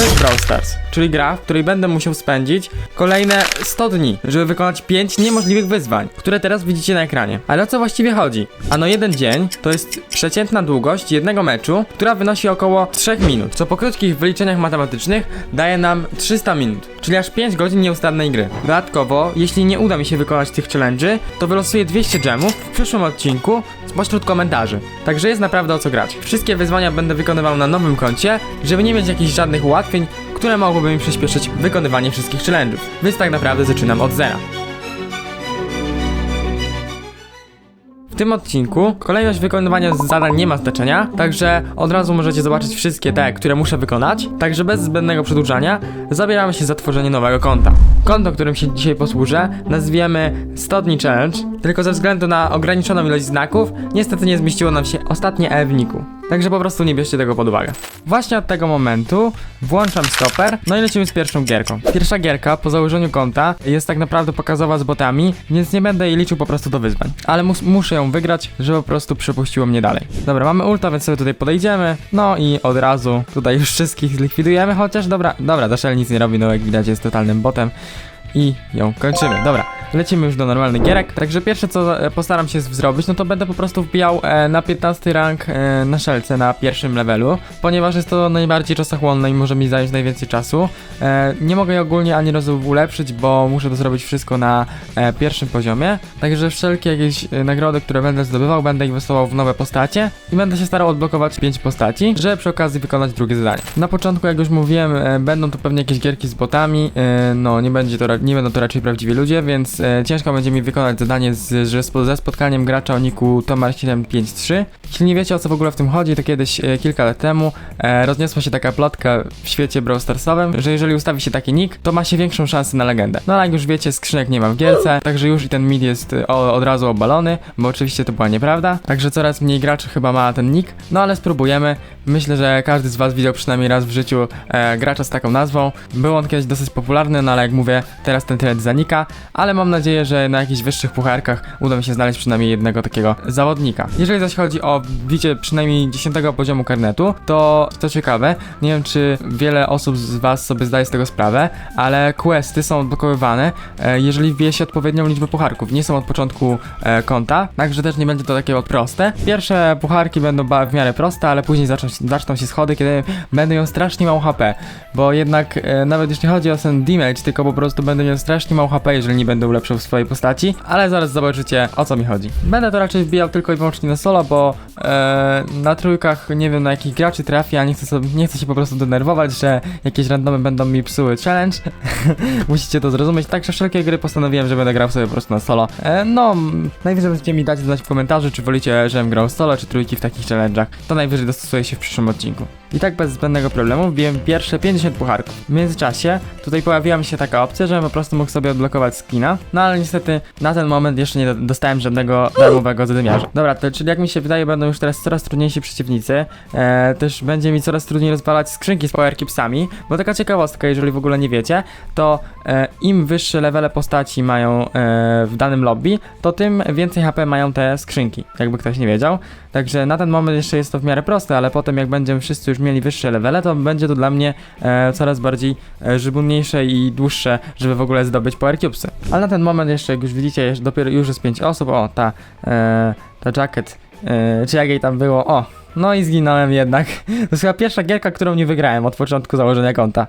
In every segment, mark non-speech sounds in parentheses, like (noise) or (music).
To jest Brawl Stars, czyli gra, w której będę musiał spędzić kolejne 100 dni, żeby wykonać 5 niemożliwych wyzwań, które teraz widzicie na ekranie. Ale o co właściwie chodzi? Ano jeden dzień to jest przeciętna długość jednego meczu, która wynosi około 3 minut, co po krótkich wyliczeniach matematycznych daje nam 300 minut, czyli aż 5 godzin nieustannej gry. Dodatkowo, jeśli nie uda mi się wykonać tych challenge'y, to wylosuję 200 gemów w przyszłym odcinku spośród komentarzy. Także jest naprawdę o co grać. Wszystkie wyzwania będę wykonywał na nowym koncie, żeby nie mieć jakichś żadnych ułatwień, które mogłyby mi przyspieszyć wykonywanie wszystkich challenge'ów. Więc tak naprawdę zaczynam od zera. W tym odcinku kolejność wykonywania zadań nie ma znaczenia, także od razu możecie zobaczyć wszystkie te, które muszę wykonać. Także bez zbędnego przedłużania zabieramy się za tworzenie nowego konta. Konto, którym się dzisiaj posłużę, nazwiemy 100 dni challenge, tylko ze względu na ograniczoną ilość znaków, niestety nie zmieściło nam się ostatnie E w niku. Także po prostu nie bierzcie tego pod uwagę. Właśnie od tego momentu włączam stoper, no i lecimy z pierwszą gierką. Pierwsza gierka po założeniu konta jest tak naprawdę pokazowa z botami, więc nie będę jej liczył po prostu do wyzwań. Ale mus muszę ją wygrać, żeby po prostu przepuściło mnie dalej. Dobra, mamy ulta, więc sobie tutaj podejdziemy. No i od razu tutaj już wszystkich zlikwidujemy, chociaż dobra, dobra, Daszel nic nie robi, no jak widać jest totalnym botem. I ją kończymy. Dobra, lecimy już do normalnych gierek. Także pierwsze co e, postaram się zrobić, no to będę po prostu wbijał e, na 15 rank e, na szelce na pierwszym levelu, ponieważ jest to najbardziej czasochłonne i może mi zająć najwięcej czasu. E, nie mogę jej ogólnie ani razu ulepszyć, bo muszę to zrobić wszystko na e, pierwszym poziomie. Także wszelkie jakieś e, nagrody, które będę zdobywał, będę inwestował w nowe postacie i będę się starał odblokować 5 postaci, żeby przy okazji wykonać drugie zadanie. Na początku, jak już mówiłem, e, będą to pewnie jakieś gierki z botami, e, no nie będzie to, nie będą to raczej prawdziwi ludzie, więc e, ciężko będzie mi wykonać zadanie z, że spo- ze spotkaniem gracza o niku Tomar753. Jeśli nie wiecie o co w ogóle w tym chodzi, to kiedyś e, kilka lat temu e, rozniosła się taka plotka w świecie Brawl że jeżeli ustawi się taki nick, to ma się większą szansę na legendę. No ale jak już wiecie, skrzynek nie ma w gierce, także już i ten mid jest e, o, od razu obalony, bo oczywiście to była nieprawda. Także coraz mniej graczy chyba ma ten nick, no ale spróbujemy. Myślę, że każdy z was widział przynajmniej raz w życiu e, gracza z taką nazwą. Był on kiedyś dosyć popularny, no ale jak mówię, teraz ten trend zanika, ale mam nadzieję, że na jakichś wyższych pucharkach uda mi się znaleźć przynajmniej jednego takiego zawodnika. Jeżeli zaś chodzi o wbicie przynajmniej 10 poziomu karnetu, to to ciekawe, nie wiem czy wiele osób z was sobie zdaje z tego sprawę, ale questy są odblokowywane, e, jeżeli wbije się odpowiednią liczbę pucharków. Nie są od początku e, konta, także też nie będzie to takie proste. Pierwsze pucharki będą w miarę proste, ale później zaczną, się- zaczną się schody, kiedy będę miał strasznie mało HP, bo jednak e, nawet jeśli chodzi o ten damage, tylko po prostu będę miał strasznie mało HP, jeżeli nie będę ulepszył swojej postaci, ale zaraz zobaczycie o co mi chodzi. Będę to raczej wbijał tylko i wyłącznie na solo, bo e, na trójkach nie wiem na jakich graczy trafi, a nie chcę, sobie, nie chcę się po prostu denerwować, że jakieś randomy będą mi psuły challenge. (laughs) Musicie to zrozumieć. Także wszelkie gry postanowiłem, że będę grał sobie po prostu na solo. E, no, najwyżej możecie mi dać znać w komentarzu, czy wolicie, żebym grał solo, czy trójki w takich challenge'ach. To najwyżej dostosuję się w przyszłym odcinku. I tak bez zbędnego problemu wbiłem pierwsze 50 pucharków. W międzyczasie tutaj pojawiła mi się taka opcja, że po prostu mógł sobie odblokować skina, no ale niestety na ten moment jeszcze nie do- dostałem żadnego darmowego zadymiarza. Dobra, to czyli jak mi się wydaje, będą już teraz coraz trudniejsi przeciwnicy. E, też będzie mi coraz trudniej rozwalać skrzynki z power cubesami, bo taka ciekawostka, jeżeli w ogóle nie wiecie, to e, im wyższe levele postaci mają e, w danym lobby, to tym więcej HP mają te skrzynki, jakby ktoś nie wiedział. Także na ten moment jeszcze jest to w miarę proste, ale potem jak będziemy wszyscy już mieli wyższe levele, to będzie to dla mnie e, coraz bardziej e, i dłuższe, żeby w ogóle zdobyć power cubesy. Ale na ten moment jeszcze, jak już widzicie, jeszcze dopiero już jest 5 osób, o, ta, e, ta jacket, e, czy jak jej tam było, o, no i zginąłem jednak. (laughs) To jest chyba pierwsza gierka, którą nie wygrałem od początku założenia konta.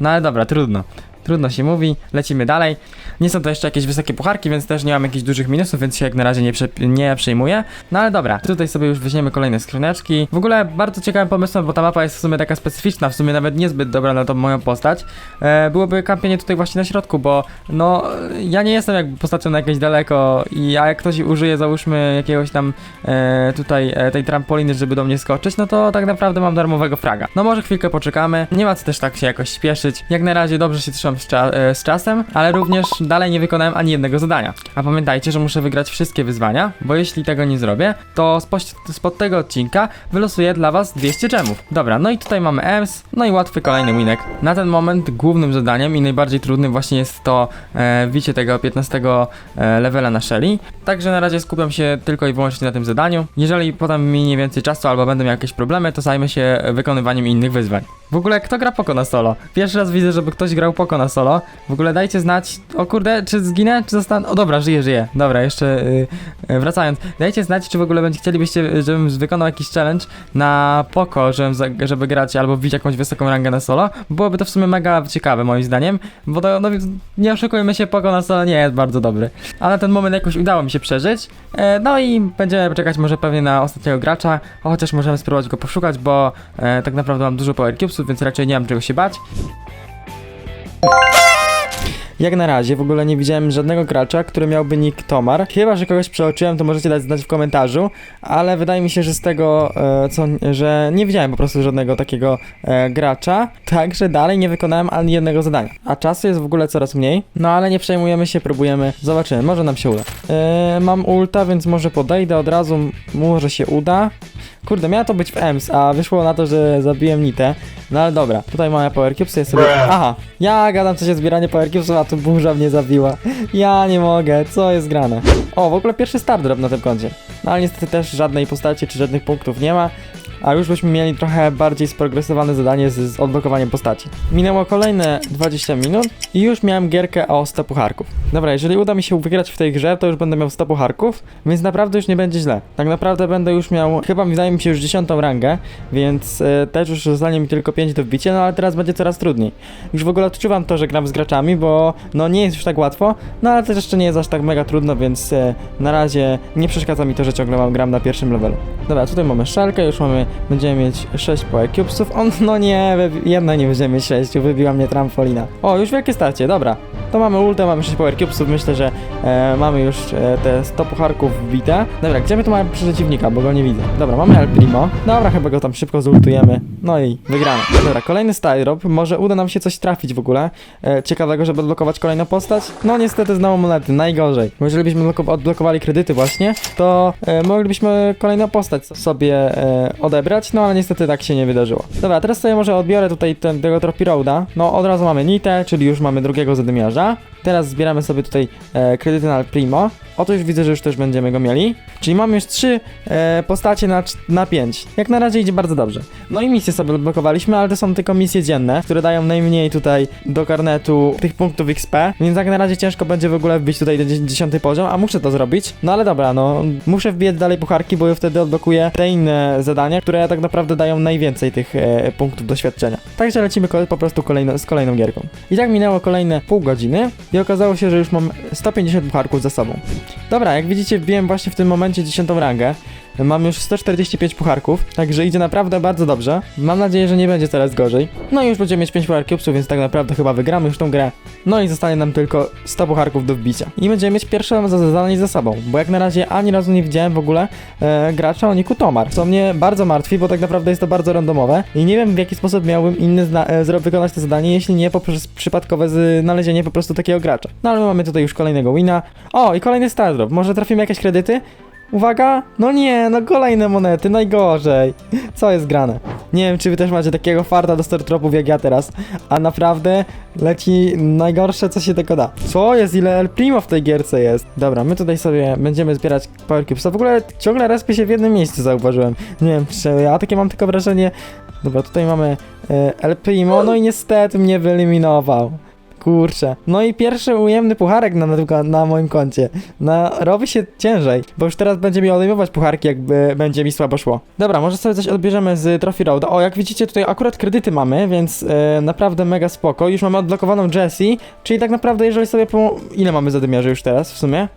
No ale dobra, trudno. Trudno się mówi, lecimy dalej. Nie są to jeszcze jakieś wysokie pucharki, więc też nie mam jakichś dużych minusów, więc się jak na razie nie, prze, nie przejmuję. No ale dobra, tutaj sobie już weźmiemy kolejne skrzyneczki. W ogóle bardzo ciekawym pomysłem, bo ta mapa jest w sumie taka specyficzna, w sumie nawet niezbyt dobra na tą moją postać. E, byłoby kampienie tutaj właśnie na środku, bo no ja nie jestem jakby postacią na jakieś daleko i a jak ktoś użyje załóżmy jakiegoś tam e, tutaj e, tej trampoliny, żeby do mnie skoczyć, no to tak naprawdę mam darmowego fraga. No może chwilkę poczekamy, nie ma co też tak się jakoś śpieszyć. Jak na razie dobrze się trzymam z, cza e, z czasem, ale również dalej nie wykonałem ani jednego zadania. A pamiętajcie, że muszę wygrać wszystkie wyzwania, bo jeśli tego nie zrobię, to spod, tego odcinka wylosuję dla was 200 gemów. Dobra, no i tutaj mamy EMS, no i łatwy kolejny winek. Na ten moment głównym zadaniem i najbardziej trudnym właśnie jest to e, tego 15 e, levela na Shelly. Także na razie skupiam się tylko i wyłącznie na tym zadaniu. Jeżeli potem minie więcej czasu albo będę miał jakieś problemy, to zajmę się wykonywaniem innych wyzwań. W ogóle kto gra Poko na solo? Pierwszy raz widzę, żeby ktoś grał Poko na solo. W ogóle dajcie znać, o kurde, czy zginę, czy zostanę... O dobra, żyję, żyję. Dobra, jeszcze yy, yy, wracając. Dajcie znać, czy w ogóle będzie chcielibyście, żebym wykonał jakiś challenge na Poko, żebym, żeby grać albo wbić jakąś wysoką rangę na solo. Byłoby to w sumie mega ciekawe moim zdaniem, bo to, no, nie oszukujmy się, Poko na solo nie jest bardzo dobry. Ale ten moment jakoś udało mi się przeżyć. E, no i będziemy czekać może pewnie na ostatniego gracza, chociaż możemy spróbować go poszukać, bo e, tak naprawdę mam dużo power cubesów, więc raczej nie mam czego się bać. Jak na razie w ogóle nie widziałem żadnego gracza, który miałby nick Tomar. Chyba, że kogoś przeoczyłem, to możecie dać znać w komentarzu, ale wydaje mi się, że z tego, e, co, że nie widziałem po prostu żadnego takiego e, gracza, także dalej nie wykonałem ani jednego zadania. A czasu jest w ogóle coraz mniej, no ale nie przejmujemy się, próbujemy, zobaczymy, może nam się uda. E, mam ulta, więc może podejdę od razu, może się uda. Kurde, miało to być w EMS, a wyszło na to, że zabiłem Nitę. No ale dobra, tutaj mamy Power Cubes, ja sobie... Aha, ja gadam coś o zbieraniu Power Cubesów, a tu burza mnie zabiła. Ja nie mogę, co jest grane? O, w ogóle pierwszy star drop na tym koncie. No ale niestety też żadnej postaci czy żadnych punktów nie ma. A już byśmy mieli trochę bardziej sprogresowane zadanie z, z odblokowaniem postaci. Minęło kolejne 20 minut i już miałem gierkę o 100 pucharków. Dobra, jeżeli uda mi się wygrać w tej grze, to już będę miał 100 pucharków, więc naprawdę już nie będzie źle. Tak naprawdę będę już miał, chyba wydaje mi się już 10 rangę, więc e, też już zostanie mi tylko 5 do wbicia, no ale teraz będzie coraz trudniej. Już w ogóle odczuwam to, że gram z graczami, bo no nie jest już tak łatwo, no ale też jeszcze nie jest aż tak mega trudno, więc e, na razie nie przeszkadza mi to, że ciągle mam gram na pierwszym levelu. Dobra, tutaj mamy szalkę, już mamy, będziemy mieć 6 power cubesów, on, no nie, jedna nie będziemy mieć 6, wybiła mnie trampolina. O, już wielkie starcie, dobra. To mamy ultę, mamy 6 power cubesów, myślę, że e, mamy już e, te 100 pucharków wbite. Dobra, gdzie my tu mamy przeciwnika, bo go nie widzę. Dobra, mamy El Primo. Dobra, chyba go tam szybko zultujemy. No i wygramy. Dobra, kolejny style drop. Może uda nam się coś trafić w ogóle. E, ciekawego, żeby odblokować kolejną postać. No niestety znowu monety, najgorzej. Bo jeżeli byśmy odbloko- odblokowali kredyty właśnie, to moglibyśmy kolejną postać sobie e, odebrać, no ale niestety tak się nie wydarzyło. Dobra, teraz sobie może odbiorę tutaj ten, tego Trophy Roada. No od razu mamy Nitę, czyli już mamy drugiego zadymiarza. Teraz zbieramy sobie tutaj e, kredyty na Primo. Oto już widzę, że już też będziemy go mieli. Czyli mamy już trzy e, postacie na, na pięć. Jak na razie idzie bardzo dobrze. No i misje sobie odblokowaliśmy, ale to są tylko misje dzienne, które dają najmniej tutaj do karnetu tych punktów XP, więc jak na razie ciężko będzie w ogóle wbić tutaj do 10 poziom, a muszę to zrobić. No ale dobra, no muszę wbijać dalej pucharki, bo wtedy odblokuję te inne zadania, które tak naprawdę dają najwięcej tych e, punktów doświadczenia. Także lecimy po prostu kolejno, z kolejną gierką. I tak minęło kolejne pół godziny i okazało się, że już mam 150 pucharków za sobą. Dobra, jak widzicie wbiłem właśnie w tym momencie 10 rangę. Mam już 145 pucharków, także idzie naprawdę bardzo dobrze. Mam nadzieję, że nie będzie teraz gorzej. No i już będziemy mieć 5 puchar cubesów, więc tak naprawdę chyba wygramy już tą grę. No i zostanie nam tylko 100 pucharków do wbicia. I będziemy mieć pierwsze za- zadanie za sobą, bo jak na razie ani razu nie widziałem w ogóle e, gracza o niku Tomar, co mnie bardzo martwi, bo tak naprawdę jest to bardzo randomowe i nie wiem w jaki sposób miałbym inny e, wykonać to zadanie, jeśli nie poprzez przypadkowe znalezienie po prostu takiego gracza. No ale mamy tutaj już kolejnego wina. O, i kolejny star drop. Może trafimy jakieś kredyty? Uwaga! No nie, no kolejne monety, najgorzej. Co jest grane? Nie wiem, czy wy też macie takiego farta do startropów jak ja teraz, a naprawdę leci najgorsze, co się tylko da. Co jest? Ile El Primo w tej gierce jest? Dobra, my tutaj sobie będziemy zbierać Power Cubes. A w ogóle ciągle respię się w jednym miejscu, zauważyłem. Nie wiem, czy ja takie mam tylko wrażenie... Dobra, tutaj mamy e, El Primo, no i niestety mnie wyeliminował. Kurczę. No i pierwszy ujemny pucharek na, na, na moim koncie. No, robi się ciężej, bo już teraz będzie mi odejmować pucharki, jakby będzie mi słabo szło. Dobra, może sobie coś odbierzemy z Trophy Road. O, jak widzicie, tutaj akurat kredyty mamy, więc e, naprawdę mega spoko. Już mamy odblokowaną Jessie, czyli tak naprawdę, jeżeli sobie po... Ile mamy zadymiarzy już teraz w sumie?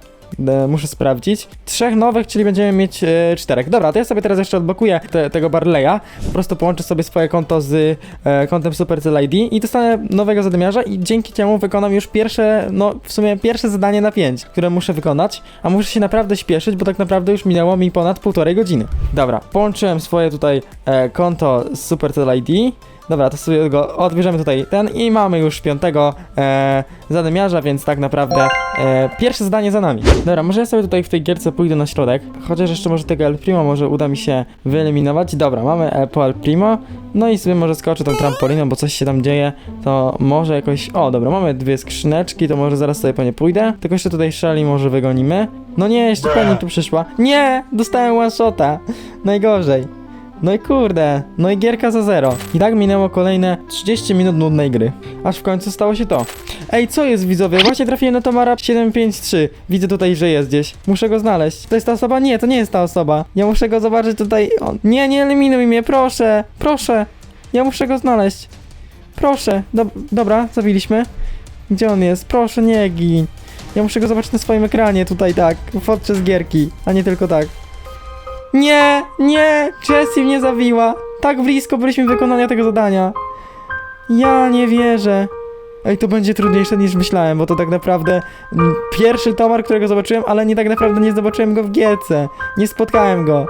E, muszę sprawdzić. Trzech nowych, czyli będziemy mieć e, czterech. Dobra, to ja sobie teraz jeszcze odblokuję te, tego Barleya. Po prostu połączę sobie swoje konto z e, kontem Supercell ID i dostanę nowego zadymiarza i dzięki temu wykonam już pierwsze, no w sumie pierwsze zadanie na 5, które muszę wykonać, a muszę się naprawdę śpieszyć, bo tak naprawdę już minęło mi ponad półtorej godziny. Dobra, połączyłem swoje tutaj e, konto z Supercell ID. Dobra, to sobie go odbierzemy tutaj ten i mamy już piątego e, zadymiarza, więc tak naprawdę e, pierwsze zadanie za nami. Dobra, może ja sobie tutaj w tej gierce pójdę na środek, chociaż jeszcze może tego El Primo może uda mi się wyeliminować. Dobra, mamy e, po El Primo, no i sobie może skoczę tą trampoliną, bo coś się tam dzieje, to może jakoś... O, dobra, mamy dwie skrzyneczki, to może zaraz sobie po nie pójdę. Tylko jeszcze tutaj Shelly może wygonimy. No nie, jeszcze pani tu przyszła. Nie! Dostałem one shota. Najgorzej. No i kurde, no i gierka za zero. I tak minęło kolejne 30 minut nudnej gry. Aż w końcu stało się to. Ej, co jest widzowie? Właśnie trafiłem na Tomara 753. Widzę tutaj, że jest gdzieś. Muszę go znaleźć. To jest ta osoba? Nie, to nie jest ta osoba. Ja muszę go zobaczyć tutaj. O, nie, nie eliminuj mnie, proszę. Proszę. Ja muszę go znaleźć. Proszę. Dob dobra, zabiliśmy. Gdzie on jest? Proszę, nie gin. Ja muszę go zobaczyć na swoim ekranie tutaj tak, podczas gierki, a nie tylko tak. Nie, nie, Jessie mnie zawiła. Tak blisko byliśmy wykonania tego zadania. Ja nie wierzę. Ej, to będzie trudniejsze niż myślałem, bo to tak naprawdę mm, pierwszy towar, którego zobaczyłem, ale nie tak naprawdę nie zobaczyłem go w gierce. Nie spotkałem go.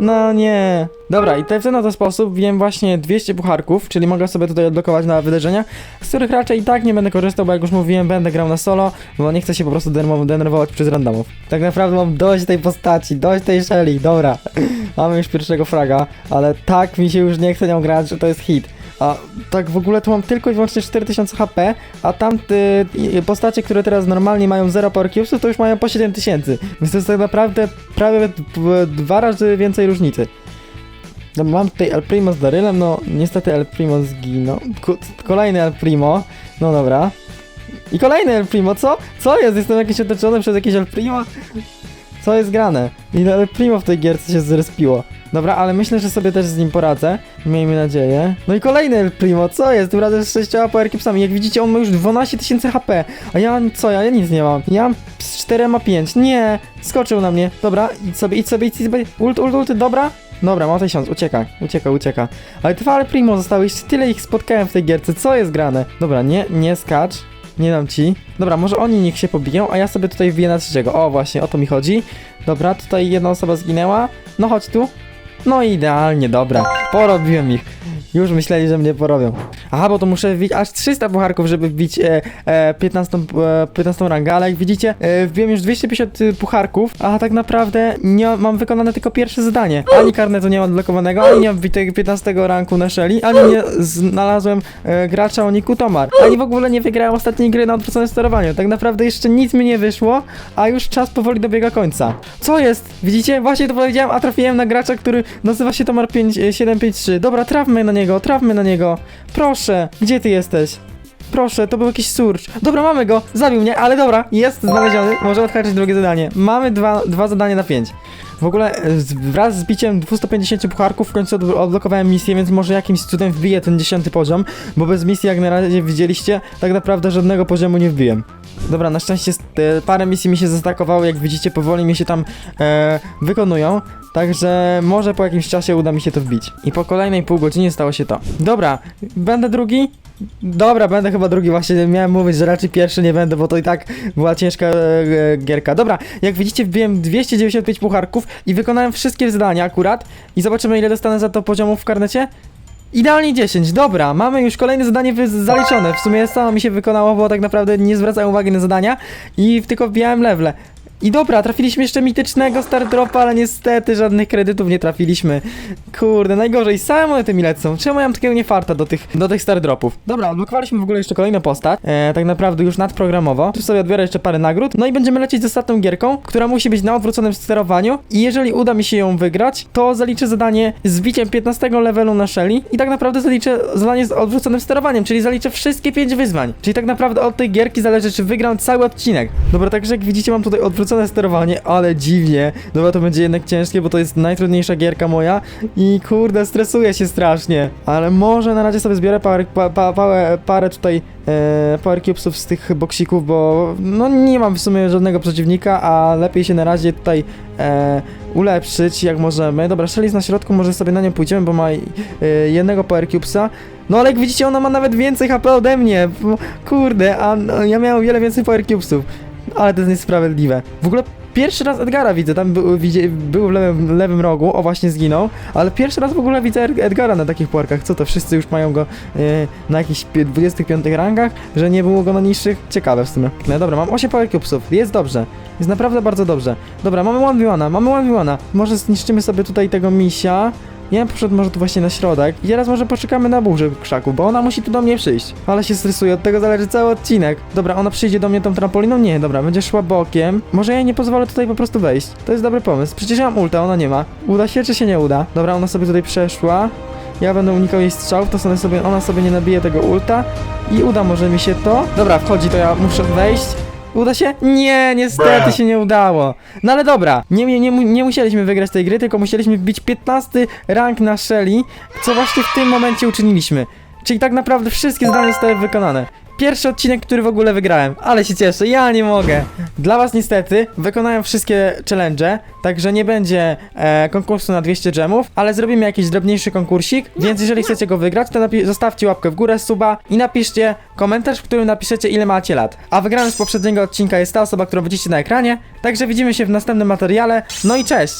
No nie. Dobra, i te- w ten oto sposób wiem właśnie 200 pucharków, czyli mogę sobie tutaj odblokować na wydarzenia, z których raczej i tak nie będę korzystał, bo jak już mówiłem, będę grał na solo, bo nie chcę się po prostu denerw- denerwować przez randomów. Tak naprawdę mam dość tej postaci, dość tej Shelly, dobra. (laughs) Mamy już pierwszego fraga, ale tak mi się już nie chce nią grać, że to jest hit. A tak w ogóle to mam tylko i wyłącznie 4000 HP, a tamte y, postacie, które teraz normalnie mają 0 power cubesów, to już mają po 7000. Więc to jest tak naprawdę prawie dwa razy więcej różnicy. No, mam tutaj El Primo z Darylem, no niestety El Primo zginął. Kolejny El Primo, no dobra. I kolejny El Primo, co? Co jest? Jestem jakiś otoczony przez jakieś El Primo? Co jest grane? I El Primo w tej gierce się zrespiło. Dobra, ale myślę, że sobie też z nim poradzę. Miejmy nadzieję. No i kolejny El Primo, co jest? Tym razem z 6 power cubesami. Jak widzicie, on ma już 12 tysięcy HP. A ja co? Ja, ja nic nie mam. Ja mam z 4 ma 5. Nie! Skoczył na mnie. Dobra, idź sobie, idź sobie, idź sobie. Ult, ult, ult, dobra? Dobra, ma 1000, ucieka, ucieka, ucieka. Ale dwa Ale Primo zostały, jeszcze tyle ich spotkałem w tej gierce, co jest grane? Dobra, nie, nie skacz. Nie dam ci. Dobra, może oni niech się pobiją, a ja sobie tutaj wbiję na trzeciego. O, właśnie, o to mi chodzi. Dobra, tutaj jedna osoba zginęła. No chodź tu. No idealnie, dobra. Porobiłem ich. Już myśleli, że mnie porobią. Aha, bo to muszę wbić aż 300 pucharków, żeby wbić e, e, 15, e, 15 rangę, ale jak widzicie, e, wbiłem już 250 pucharków, a tak naprawdę nie mam wykonane tylko pierwsze zadanie. Ani karnetu nie mam odblokowanego, ani nie mam wbitego 15 ranku na Shelly, ani nie znalazłem e, gracza o niku Tomar, ani w ogóle nie wygrałem ostatniej gry na odwróconym sterowaniu. Tak naprawdę jeszcze nic mi nie wyszło, a już czas powoli dobiega końca. Co jest? Widzicie? Właśnie to powiedziałem, a trafiłem na gracza, który nazywa się Tomar 5, e, 753. Dobra, trafmy na niego, trafmy na niego. Proszę, gdzie ty jesteś? Proszę, to był jakiś surcz. Dobra, mamy go, zabił mnie, ale dobra, jest znaleziony. Możemy odhaczyć drugie zadanie. Mamy dwa, dwa zadania na pięć. W ogóle e, wraz z biciem 250 pucharków w końcu od, odblokowałem misję, więc może jakimś cudem wbiję ten dziesiąty poziom, bo bez misji, jak na razie widzieliście, tak naprawdę żadnego poziomu nie wbiłem. Dobra, na szczęście parę misji mi się zastakowało, jak widzicie, powoli mi się tam e, wykonują. Także może po jakimś czasie uda mi się to wbić. I po kolejnej pół godzinie stało się to. Dobra, będę drugi? Dobra, będę chyba drugi, właśnie miałem mówić, że raczej pierwszy nie będę, bo to i tak była ciężka e, e, gierka. Dobra, jak widzicie wbiłem 295 pucharków i wykonałem wszystkie zadania akurat i zobaczymy ile dostanę za to poziomów w karnecie. Idealnie 10, dobra, mamy już kolejne zadanie zaliczone. W sumie samo mi się wykonało, bo tak naprawdę nie zwracałem uwagi na zadania i tylko wbijałem lewle. I dobra, trafiliśmy jeszcze mitycznego Star Dropa, ale niestety żadnych kredytów nie trafiliśmy. Kurde, najgorzej, same monety mi lecą. Czemu ja mam takiego niefarta do tych, do tych Star Dropów? Dobra, odblokowaliśmy w ogóle jeszcze kolejną postać, e, tak naprawdę już nadprogramowo. Tu sobie odbiorę jeszcze parę nagród, no i będziemy lecieć z ostatnią gierką, która musi być na odwróconym sterowaniu i jeżeli uda mi się ją wygrać, to zaliczę zadanie z biciem 15 levelu na Shelly i tak naprawdę zaliczę zadanie z odwróconym sterowaniem, czyli zaliczę wszystkie 5 wyzwań. Czyli tak naprawdę od tej gierki zależy, czy wygram cały odcinek. Dobra, także jak widzicie mam tutaj odwrócone sterowanie, ale dziwnie. Dobra, to będzie jednak ciężkie, bo to jest najtrudniejsza gierka moja i kurde, stresuję się strasznie. Ale może na razie sobie zbiorę parę, pa, pa, parę, parę tutaj e, power cubesów z tych boksików, bo no nie mam w sumie żadnego przeciwnika, a lepiej się na razie tutaj e, ulepszyć jak możemy. Dobra, Shelly na środku, może sobie na nią pójdziemy, bo ma e, jednego power cubesa. No ale jak widzicie, ona ma nawet więcej HP ode mnie. Kurde, a no, ja miałem wiele więcej power cubesów. Ale to jest niesprawiedliwe. W ogóle pierwszy raz Edgara widzę, tam był, był w lewym, lewym rogu, o właśnie zginął, ale pierwszy raz w ogóle widzę Ed- Edgara na takich puarkach. Co to, wszyscy już mają go e, na jakichś pi- 25 rangach, że nie było go na niższych? Ciekawe w sumie. No dobra, mam 8 power cubesów, jest dobrze. Jest naprawdę bardzo dobrze. Dobra, mamy 1v1, mamy 1v1. Może zniszczymy sobie tutaj tego misia. Ja bym poszedł może tu właśnie na środek i teraz może poczekamy na burzę krzaku, bo ona musi tu do mnie przyjść. Ale się stresuje, od tego zależy cały odcinek. Dobra, ona przyjdzie do mnie tą trampoliną? Nie, dobra, będzie szła bokiem. Może ja jej nie pozwolę tutaj po prostu wejść. To jest dobry pomysł. Przecież ja mam ulta, ona nie ma. Uda się czy się nie uda? Dobra, ona sobie tutaj przeszła. Ja będę unikał jej strzałów, to sobie, sobie, ona sobie nie nabije tego ulta i uda może mi się to. Dobra, wchodzi, to ja muszę wejść. Uda się? Nie, niestety się nie udało. No ale dobra, nie, nie, nie, mu- nie musieliśmy wygrać tej gry, tylko musieliśmy wbić 15 rank na Shelly, co właśnie w tym momencie uczyniliśmy. Czyli tak naprawdę wszystkie zadania zostały wykonane. Pierwszy odcinek, który w ogóle wygrałem, ale się cieszę, ja nie mogę. Dla was niestety wykonałem wszystkie challenge, także nie będzie e, konkursu na 200 gemów, ale zrobimy jakiś drobniejszy konkursik, więc jeżeli chcecie go wygrać, to zostawcie łapkę w górę, suba i napiszcie komentarz, w którym napiszecie ile macie lat. A wygranym z poprzedniego odcinka jest ta osoba, którą widzicie na ekranie, także widzimy się w następnym materiale, no i cześć!